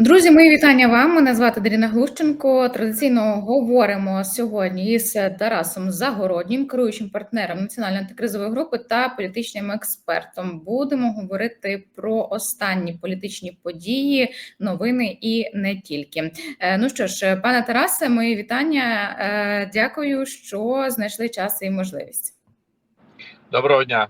Друзі, мої вітання вам. Мене звати Даріна Глущенко. Традиційно говоримо сьогодні із Тарасом Загороднім, керуючим партнером національної антикризової групи та політичним експертом. Будемо говорити про останні політичні події, новини і не тільки. Е, Ну що ж, пане Тарасе, мої вітання. Е, Дякую, що знайшли час і можливість. Доброго дня.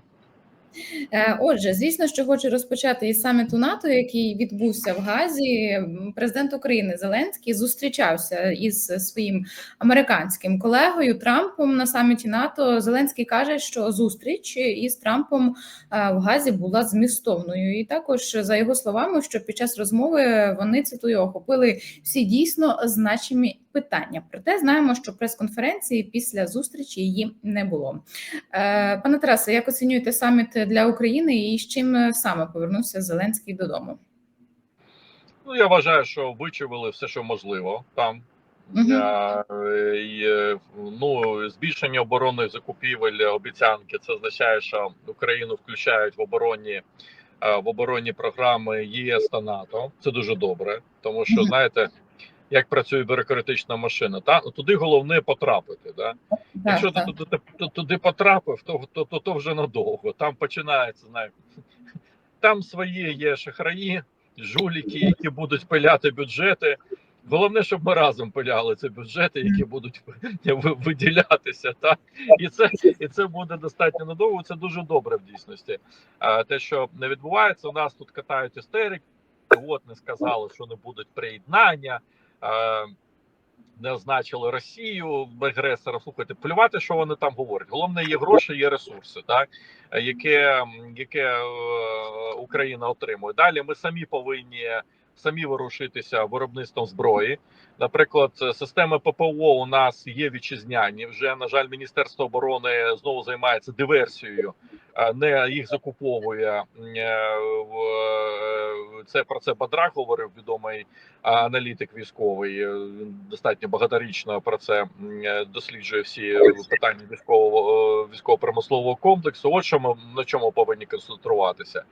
Е, Отже, звісно, що хочу розпочати із саміту НАТО, який відбувся в Газі. Президент України Зеленський зустрічався із своїм американським колегою Трампом на саміті НАТО. Зеленський каже, що зустріч із Трампом е, в Газі була змістовною, і також за його словами, що під час розмови вони цитую охопили всі дійсно значимі питання. Проте знаємо, що прес-конференції після зустрічі її не було. Е, Пане Тарасе, як оцінюєте саміт для України і з чим саме повернувся Зеленський додому? Ну я вважаю, що вичавили все, що можливо там. І, е, ну, збільшення оборонних закупівель обіцянки. Це означає, що Україну включають в оборонні в оборонні програми ЄС та НАТО. Це дуже добре, тому що знаєте, як працює бюрократична машина. Та ну, туди головне потрапити. Да? Якщо Так, ти так. туди, туди, потрапив, то, то, то, то вже надовго. Там починається, знаєте, там свої є шахраї, жуліки, які будуть пиляти бюджети. Головне, щоб ми разом пиляли ці бюджети, які будуть виділятися. Так? І це і це буде достатньо надовго. Це дуже добре в дійсності. А те, що не відбувається, у нас тут катають істерики. От не сказали, що не будуть приєднання. Е, Не означили Росію агресора. Слухайте, плювати, що вони там говорять. Головне, є гроші, є ресурси, так е, яке, яке е, Україна отримує. Далі ми самі повинні самі ворушитися виробництвом зброї. Наприклад, системи ППО у нас є вітчизняні. Вже на жаль, Міністерство оборони знову займається диверсією, е, не їх закуповує. Е, в- Це про це Бадрак говорив відомий аналітик військовий. Е, Він достатньо багаторічно про це е, досліджує всі питання військового е, військово-промислового комплексу. От що ми на чому повинні концентруватися.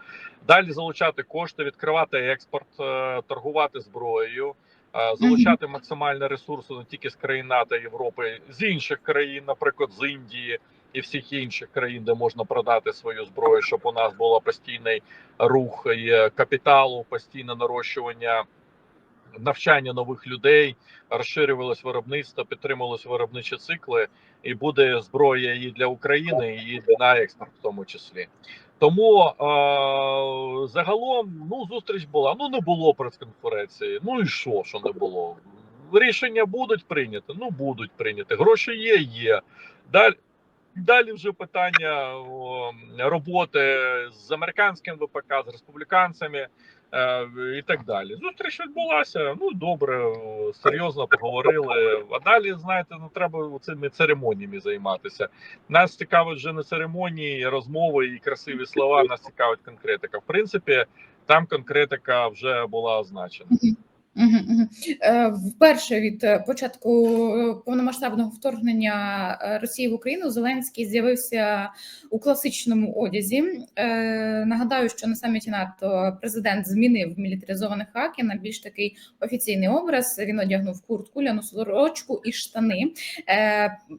Далі залучати кошти, відкривати експорт, е, торгувати зброєю, е, залучати максимальні ресурси не тільки з країн НАТО Європи, з інших країн, наприклад, з Індії і всіх інших країн, де можна продати свою зброю, щоб у нас було постійний рух капіталу, постійне нарощування. Навчання нових людей, розширювалось виробництво, підтримувалось виробничі цикли, і буде зброя і для України, і на експорт, в тому числі. Тому е, загалом ну зустріч була. Ну не було прес-конференції. Ну і що, що не було? Рішення будуть прийняти? Ну будуть прийняти. Гроші є, є. Далі. Далі вже питання о, роботи з американським ВПК, з республіканцями і так далі. Зустріч відбулася. Ну добре, серйозно поговорили. А далі, знаєте, не треба цими церемоніями займатися. Нас цікавить вже не церемонії, розмови і красиві слова. Нас цікавить конкретика. В принципі, там конкретика вже була означена. Е, Вперше від е, початку е, повномасштабного вторгнення Росії в Україну Зеленський з'явився у класичному одязі. Нагадаю, що на саміті НАТО президент змінив мілітаризований хаки на більш такий офіційний образ. Він одягнув куртку, ляну сорочку і штани.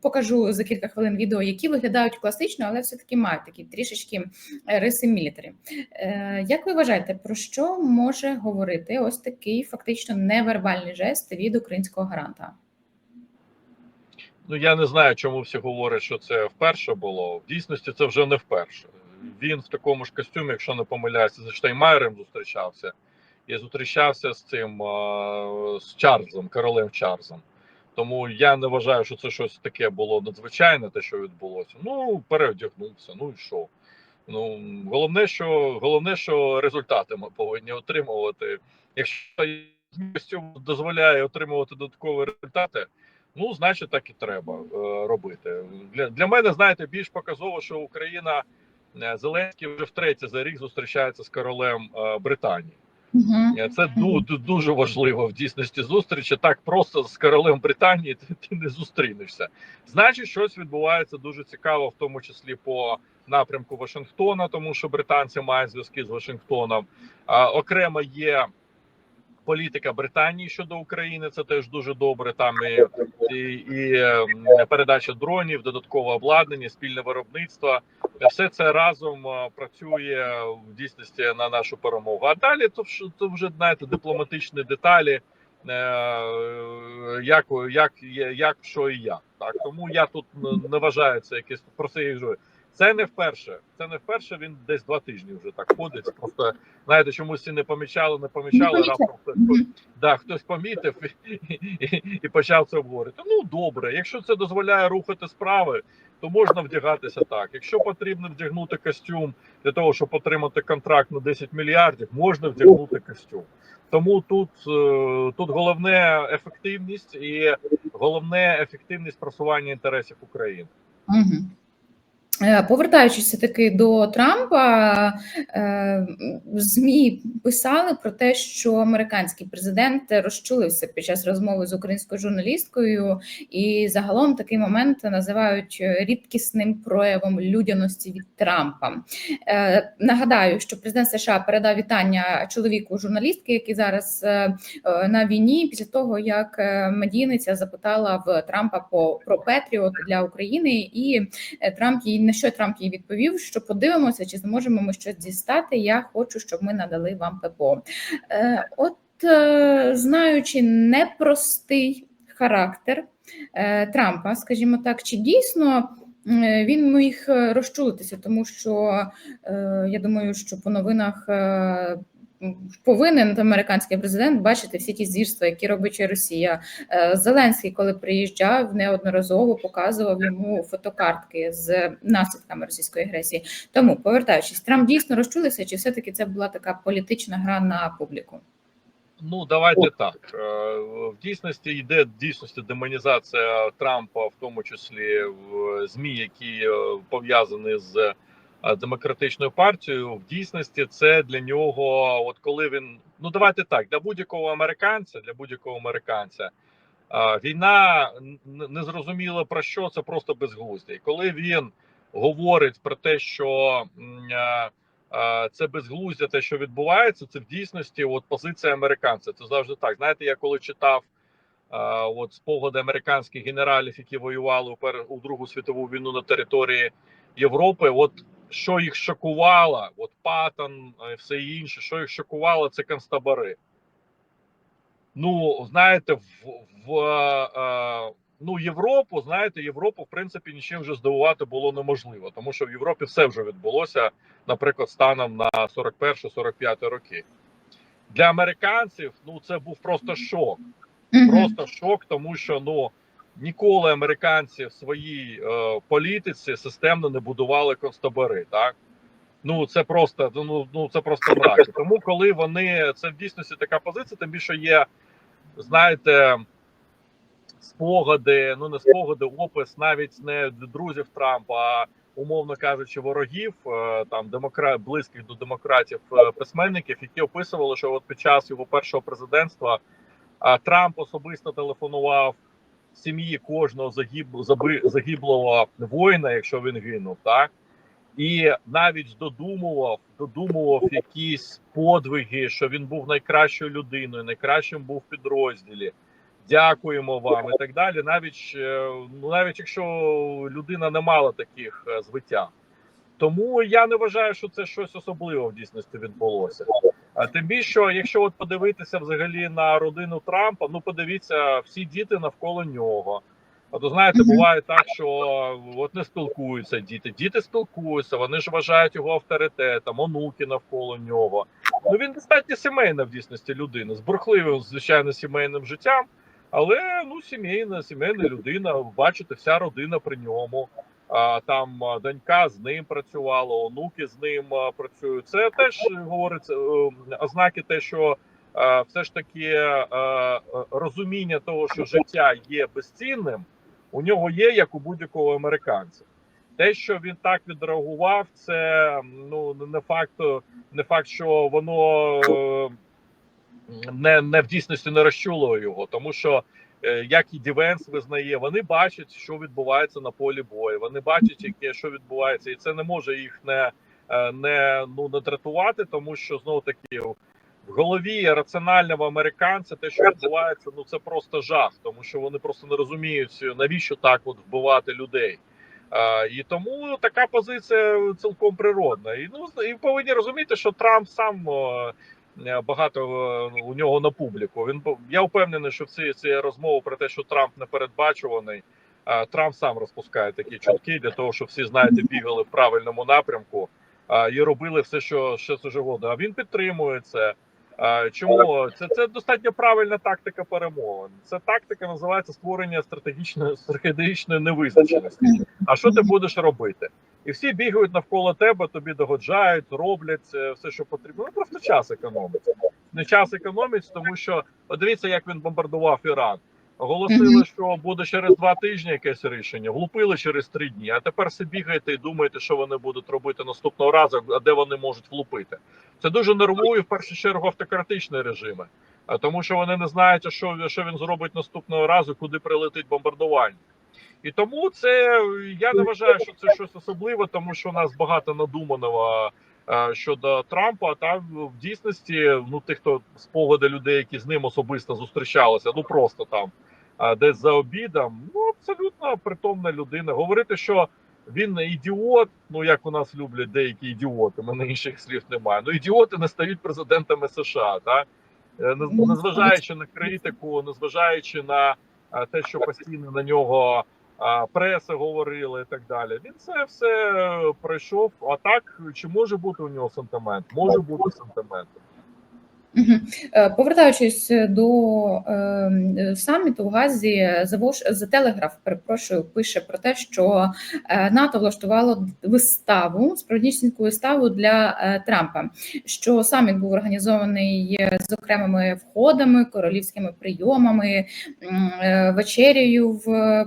Покажу за кілька хвилин відео, які виглядають класично, але все таки мають такі трішечки риси мілітарі. Як ви вважаєте, про що може говорити ось такий фактично невербальний жест від українського гаранта? Ну я не знаю, чому всі говорять, що це вперше було. В дійсності це вже не вперше. Він в такому ж костюмі, якщо не помиляюся, з Штайнмайером зустрічався і зустрічався з цим з Чарльзом, королем Чарльзом. Тому я не вважаю, що це щось таке було надзвичайне, те, що відбулося. Ну, переодягнувся, ну і що. Ну головне, що головне, що результати ми повинні отримувати. Якщо костюм дозволяє отримувати додаткові результати, ну значить так і треба е, робити. Для, для мене, знаєте, більш показово, що Україна е, Зеленський вже втретє за рік зустрічається з королем е, Британії. Угу. Е, Це ду- ду- дуже важливо в дійсності зустрічі. Так просто з королем Британії ти, ти не зустрінешся. Значить, щось відбувається дуже цікаво, в тому числі по напрямку Вашингтона, тому що британці мають зв'язки з Вашингтоном. А, окремо є політика Британії щодо України. Це теж дуже добре. Там і, і, і передача дронів, додаткове обладнання, спільне виробництво. Все це разом е, працює в дійсності на нашу перемогу. А далі то, то вже знаєте дипломатичні деталі. е, Як, як, як, що і як. Так тому я тут не- вважаю це якесь про це я. Це не вперше. Це не вперше. Він десь два тижні вже так ходить. Просто знаєте, чомусь всі не помічали, не помічали. Раптом хтось, да, хтось помітив і, і, і почав це обговорити. Ну добре, якщо це дозволяє рухати справи, то можна вдягатися так. Якщо потрібно вдягнути костюм для того, щоб отримати контракт на 10 мільярдів, можна вдягнути костюм. Тому тут, е, тут головне ефективність і головне ефективність просування інтересів України. Мгм. Е, Повертаючись все-таки до Трампа, е, ЗМІ писали про те, що американський президент розчулився під час розмови з українською журналісткою, і загалом такий момент називають рідкісним проявом людяності від Трампа. Е, Нагадаю, що президент США передав вітання чоловіку журналістки, який зараз е, е, на війні, після того як е, медійниця запитала в Трампа про Петріот для України, і е, Трамп їй на що Трамп їй відповів, що подивимося, чи зможемо ми щось дістати. Я хочу, щоб ми надали вам ППО. Е, От е, знаючи непростий характер е, Трампа, скажімо так, чи дійсно він міг розчулитися, тому що я думаю, що по новинах. Повинен американський президент бачити всі ті звірства, які робить Росія. Е, Зеленський, коли приїжджав, неодноразово показував йому фотокартки з наслідками російської агресії. Тому, повертаючись, Трамп дійсно розчулився, чи все-таки це була така політична гра на публіку? Ну давайте так. Е, В дійсності йде в дійсності демонізація Трампа, в тому числі в змі, які е, пов'язані з демократичною партією. В дійсності це для нього, от коли він ну давайте так, для будь-якого американця, для будь-якого американця. е, Війна не зрозуміло про що це просто безглуздя. І коли він говорить про те, що е, е, це безглуздя, те, що відбувається, це в дійсності от позиція американця. Це завжди так. Знаєте, я коли читав е, от спогади американських генералів, які воювали у Другу світову війну на території Європи, от що їх шокувало, от Паттон і все інше, що їх шокувало, це концтабори. Ну, знаєте, в, в е, ну, Європу, знаєте, Європу, в принципі, нічим вже здивувати було неможливо, тому що в Європі все вже відбулося, наприклад, станом на 41-45 роки. Для американців ну це був просто шок. Просто шок, тому що ну ніколи американці в своїй е, політиці системно не будували концтабори, так. Ну це просто ну, ну це просто мрак. Тому коли вони це в дійсності така позиція, тим більше є, знаєте, спогади, ну не спогади, опис навіть не друзів Трампа, а умовно кажучи, ворогів е, там демокра... близьких до демократів е, письменників, які описували, що от під час його першого президентства Трамп особисто телефонував сім'ї кожного загиб... загиблого воїна, якщо він гинув, так і навіть додумував, додумував якісь подвиги, що він був найкращою людиною, найкращим був в підрозділі. Дякуємо вам і так далі. Навіть е, ну навіть якщо людина не мала таких е, звиття. Тому я не вважаю, що це щось особливе в дійсності відбулося. А тим більше, якщо от подивитися взагалі на родину Трампа, ну подивіться, всі діти навколо нього. А то знаєте, буває так, що от не спілкуються діти. Діти спілкуються, вони ж вважають його авторитетом, онуки навколо нього. Ну він достатньо сімейна в дійсності людина, з бурхливим, звичайно, сімейним життям, але ну сімейна, сімейна людина. Бачите, вся родина при ньому. Там донька з ним працювала, онуки з ним працюють. Це теж говорить е, ознаки, те, що е, все ж таки е, розуміння того, що життя є безцінним, у нього є як у будь-якого американця. Те, що він так відреагував, це ну не факт, не факт, що воно не, не в дійсності не розчулує його, тому що. Е, Як і Дівенс визнає, вони бачать, що відбувається на полі бою. Вони бачать, яке що відбувається, і це не може їх не, е, не ну не дратувати, тому що знову таки в голові раціонального американця, те, що відбувається, ну це просто жах, тому що вони просто не розуміють, навіщо так от вбивати людей. А, і тому така позиція цілком природна. І ну і повинні розуміти, що Трамп сам е, багато е, у нього на публіку. Він я впевнений, що всі ці розмови про те, що Трамп непередбачуваний, а, Трамп сам розпускає такі чутки для того, щоб всі знаєте, бігали в правильному напрямку і робили все, що це завгодно. А він підтримує це. Чому це це достатньо правильна тактика перемовин? Це тактика називається створення стратегічної стратегічної невизначеності. А що ти будеш робити? І всі бігають навколо тебе, тобі догоджають, роблять е, все, що потрібно. Ну просто час економить. Не час економить, тому що от дивіться, як він бомбардував Іран. Оголосили, що буде через два тижні якесь рішення, влупили через три дні. А тепер все бігаєте і думаєте, що вони будуть робити наступного разу, а де вони можуть влупити. Це дуже нервує в першу чергу автократичні режими, а тому що вони не знають, що, що він зробить наступного разу, куди прилетить бомбардування. І тому це я не вважаю, що це щось особливе, тому що у нас багато надуманого е, щодо Трампа. Там в дійсності, ну тих, хто спогади людей, які з ним особисто зустрічалися, ну просто там е, десь за обідом, ну абсолютно притомна людина. Говорити, що він не ідіот, ну як у нас люблять деякі ідіоти, мене інших слів немає. Ну ідіоти не стають президентами США, так? Е, не- незважаючи на критику, незважаючи на те, що постійно на нього а, преса говорила і так далі. Він це все е, пройшов. А так чи може бути у нього сентимент? Може бути сентимент. Е, Повертаючись до е, саміту в Газі, за Телеграф, перепрошую, пише про те, що е, НАТО влаштувало виставу, справднісіньку виставу для е, Трампа. Що саміт був організований е, з окремими входами, королівськими прийомами, е, вечерею в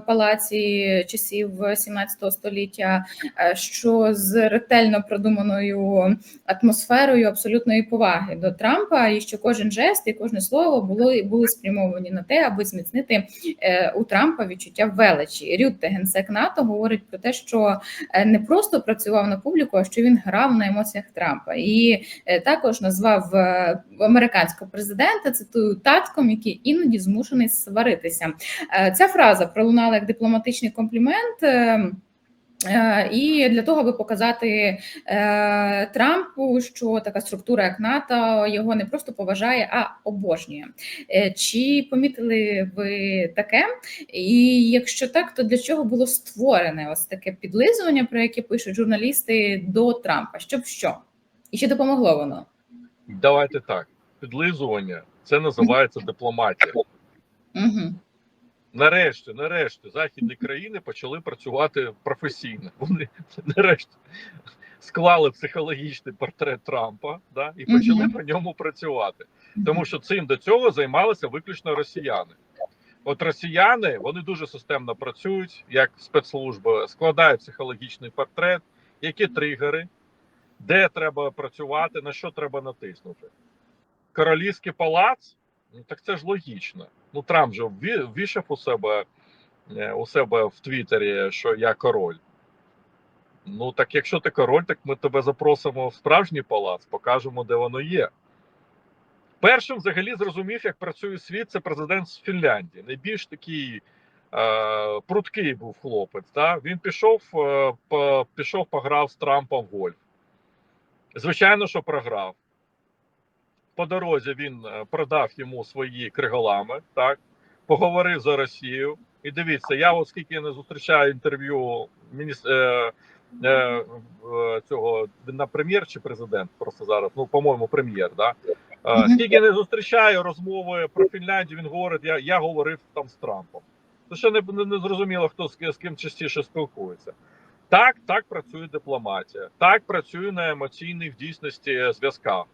палаці часів 17 століття, е, що з ретельно продуманою атмосферою абсолютної поваги до Трампа, і що кожен жест і кожне слово було були спрямовані на те, аби зміцнити е, у Трампа відчуття величі. Рютте, генсек НАТО, говорить про те, що е, не просто працював на публіку, а що він грав на емоціях Трампа, і е, також назвав американського президента цитую татком, який іноді змушений сваритися. Ця фраза пролунала як дипломатичний комплімент. Е, І для того, аби показати е, Трампу, що така структура, як НАТО, його не просто поважає, а обожнює. Е, Чи помітили ви таке? І якщо так, то для чого було створене ось таке підлизування, про яке пишуть журналісти до Трампа? Щоб що? І чи допомогло воно? Давайте так. Підлизування це називається дипломатія. Угу. Нарешті, нарешті, західні країни почали працювати професійно. Вони нарешті склали психологічний портрет Трампа, да, і почали по ньому працювати. Тому що цим до цього займалися виключно росіяни. От росіяни вони дуже системно працюють, як спецслужби, складають психологічний портрет, які тригери, де треба працювати, на що треба натиснути. Королівський палац, ну так це ж логічно. Ну Трамп же вві- ввішав у себе е, у себе в Твіттері, що я король. Ну так якщо ти король, так ми тебе запросимо в справжній палац, покажемо, де воно є. Першим взагалі зрозумів, як працює світ, це президент з Фінляндії. Найбільш такий е, пруткий був хлопець. Та? Він пішов, е, по, пішов, пограв з Трампом в гольф. Звичайно, що програв. По дорозі він е, продав йому свої криголами, так, поговорив за Росію. І дивіться, я оскільки не зустрічаю інтерв'ю мініс... е, е, е, цього на прем'єр чи президент, просто зараз, ну, по-моєму, прем'єр, да? Е, Скільки не зустрічаю розмови про Фінляндію, він говорить, я, я говорив там з Трампом. Це ще не, не, не зрозуміло, хто з, з ким частіше спілкується. Так, так працює дипломатія, так працює на емоційних в дійсності зв'язках.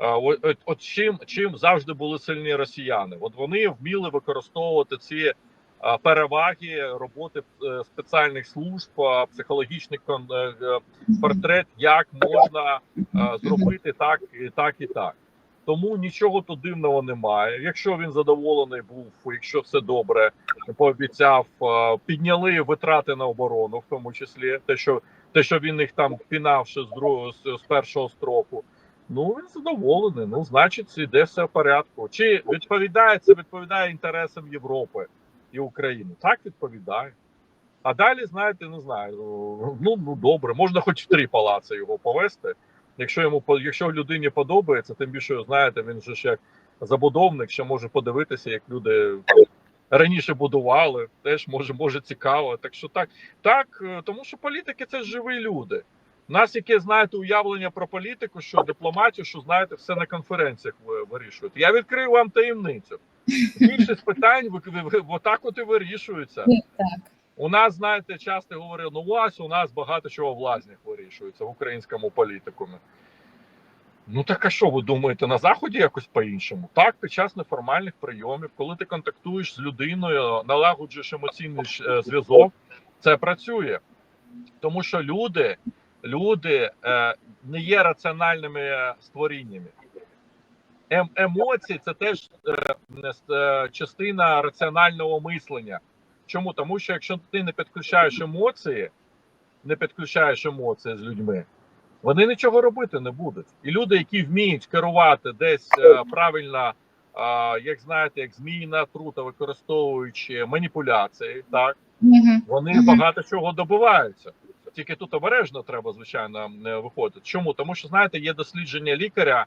Е, От, от, от чим, чим завжди були сильні росіяни? От вони вміли використовувати ці е, переваги роботи е, спеціальних служб, е, психологічний кон- е, е, портрет, як можна е, зробити так і так і так. Тому нічого тут дивного немає. Якщо він задоволений був, якщо все добре, пообіцяв, е, підняли витрати на оборону, в тому числі те, що те, що він їх там пінав з другого з першого строку. Ну, він задоволений. Ну, значить, іде все в порядку. Чи відповідає це відповідає інтересам Європи і України? Так відповідає. А далі, знаєте, не знаю. Ну, ну добре, можна хоч в три палаци його повести. Якщо йому якщо людині подобається, тим більше знаєте, він же ж як забудовник, ще може подивитися, як люди раніше будували, теж може, може цікаво. Так що так, так, е, тому що політики це живі люди. У нас яке знаєте уявлення про політику, що дипломатію, що знаєте, все на конференціях ви- вирішують. Я відкрию вам таємницю. Більшість питань отак от і вирішуються. Так. У нас, знаєте, часто говорили, ну ось у нас багато чого в лазнях вирішується в українському політикумі. Ну так а що ви думаєте, на заході якось по-іншому? Так, під час неформальних прийомів, коли ти контактуєш з людиною, налагоджуєш емоційний е, зв'язок, це працює. Тому що люди, люди е, не є раціональними створіннями. Ем, емоції це теж е, е, частина раціонального мислення. Чому? Тому що якщо ти не підключаєш емоції, не підключаєш емоції з людьми, вони нічого робити не будуть. І люди, які вміють керувати десь правильно, як знаєте, як змійна трута, використовуючи маніпуляції, так вони багато чого добиваються. Тільки тут обережно треба, звичайно, виходити. Чому? Тому що знаєте, є дослідження лікаря,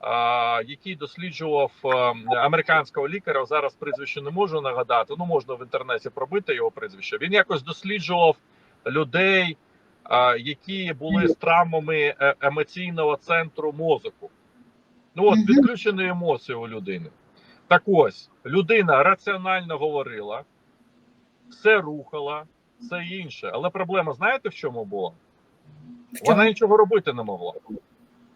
а, який досліджував а, американського лікаря. Зараз прізвище не можу нагадати. Ну можна в інтернеті пробити його прізвище. Він якось досліджував людей, а, які були з травмами е- емоційного центру мозку. Ну от відключені емоції у людини. Так ось людина раціонально говорила, все рухала, все інше. Але проблема, знаєте, в чому була? В чому? Вона нічого робити не могла.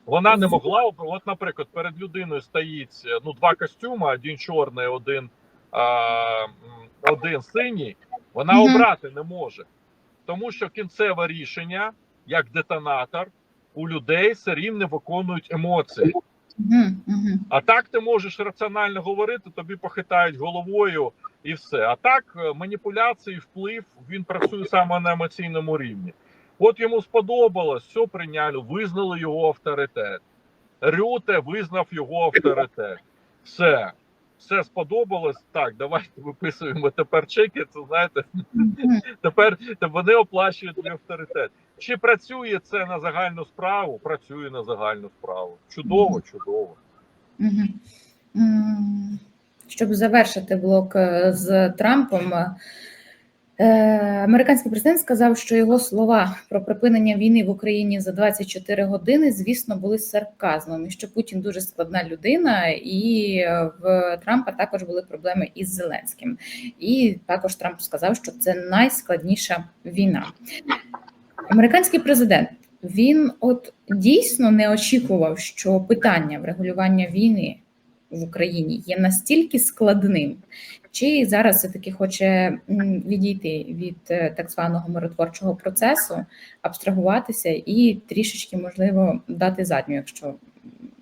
Вона не могла, от, наприклад, перед людиною стоїть ну, два костюми: один чорний, один, а, один синій. Вона Мгм. обрати не може. Тому що кінцеве рішення, як детонатор, у людей все рівно виконують емоції. Мгм. А так ти можеш раціонально говорити, тобі похитають головою і все. А так е, маніпуляції, вплив він працює саме на емоційному рівні. От йому сподобалось, все прийняли, визнали його авторитет. Рюте визнав його авторитет. Все. Все сподобалось. Так, давайте виписуємо тепер чеки. Це знаєте, тепер вони оплачують твій авторитет. Чи працює це на загальну справу? Працює на загальну справу. Чудово, чудово. Щоб завершити блок е, з Трампом, е, американський президент сказав, що його слова про припинення війни в Україні за 24 години, звісно, були сарказмом, і що Путін дуже складна людина, і е, в Трампа також були проблеми із Зеленським. І також Трамп сказав, що це найскладніша війна. Американський президент він от дійсно не очікував, що питання врегулювання війни в Україні є настільки складним, чи зараз все таки хоче відійти від е, так званого миротворчого процесу, абстрагуватися і трішечки можливо дати задню, якщо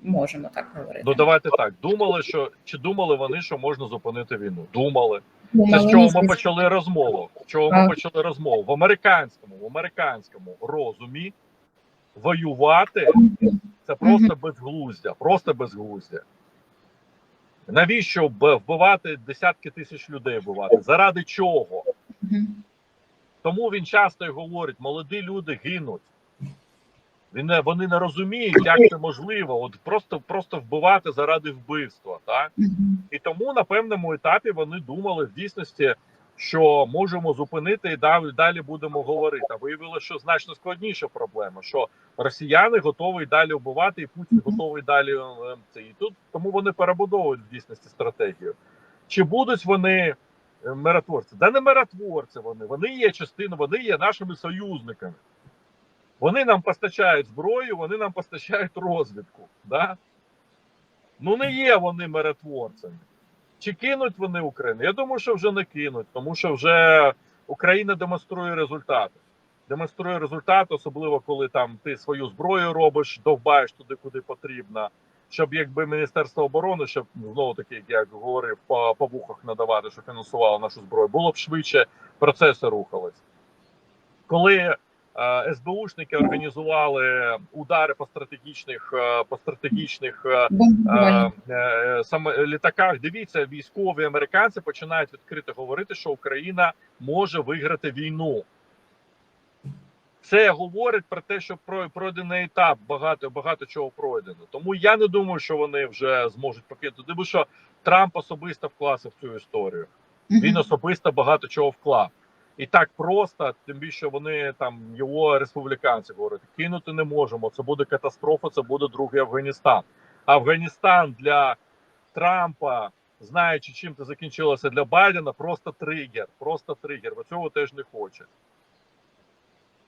можемо так говорити. Ну давайте так. Думали, що чи думали вони, що можна зупинити війну? Думали. Це з чого ми почали розмову. З чого ми почали розмову? В американському, в американському розумі воювати це просто безглуздя, просто безглуздя. Навіщо вбивати десятки тисяч людей вбивати? Заради чого? Тому він часто й говорить: молоді люди гинуть. Він Вони не розуміють, як це можливо. От просто, просто вбивати заради вбивства. Так? І тому на певному етапі вони думали в дійсності, що можемо зупинити і далі, далі будемо говорити. А виявилося, що значно складніша проблема, що росіяни готові далі вбивати, і Путін готовий далі е, це. І тут тому вони перебудовують в дійсності стратегію. Чи будуть вони е, миротворці? Да не миротворці вони. Вони є частиною, вони є нашими союзниками. Вони нам постачають зброю, вони нам постачають розвідку. Да? Ну не є вони миротворцями. Чи кинуть вони Україну? Я думаю, що вже не кинуть, тому що вже Україна демонструє результати. Демонструє результати, особливо коли там ти свою зброю робиш, довбаєш туди, куди потрібно. Щоб якби Міністерство оборони, щоб знову таки, як я говорив, по, по вухах надавати, що фінансувало нашу зброю, було б швидше процеси рухались. Коли СБУшники організували удари по стратегічних е, по стратегічних е, е, е, саме літаках. Дивіться, військові американці починають відкрито говорити, що Україна може виграти війну. Це говорить про те, що про- пройдений етап, багато багато чого пройдено. Тому я не думаю, що вони вже зможуть покинути. Тому що Трамп особисто вклався в цю історію. Він особисто багато чого вклав. І так просто, тим більше вони там його республіканці говорять, кинути не можемо. Це буде катастрофа, це буде другий Афганістан. Афганістан для Трампа, знаючи, чим це закінчилося для Байдена, просто тригер. Просто тригер. Бо цього теж не хоче.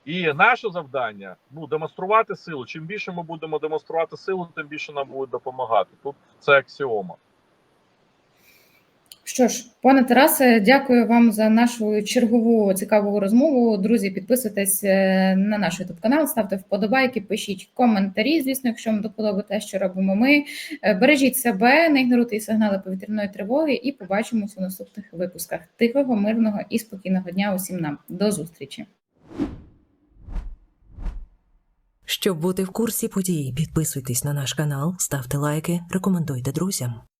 І наше завдання ну демонструвати силу. Чим більше ми будемо демонструвати силу, тим більше нам буде допомагати. Тут це аксіома. Що ж, пане Тарасе, дякую вам за нашу чергову цікаву розмову. Друзі, підписуйтесь е, на наш youtube канал, ставте вподобайки, пишіть коментарі. Звісно, якщо вам доподобає те, що робимо ми. Е, Бережіть себе, не ігноруйте сигнали повітряної тривоги, і побачимося у наступних випусках. Тихого, мирного і спокійного дня усім нам. До зустрічі. Щоб бути в курсі подій, підписуйтесь на наш канал, ставте лайки, рекомендуйте друзям.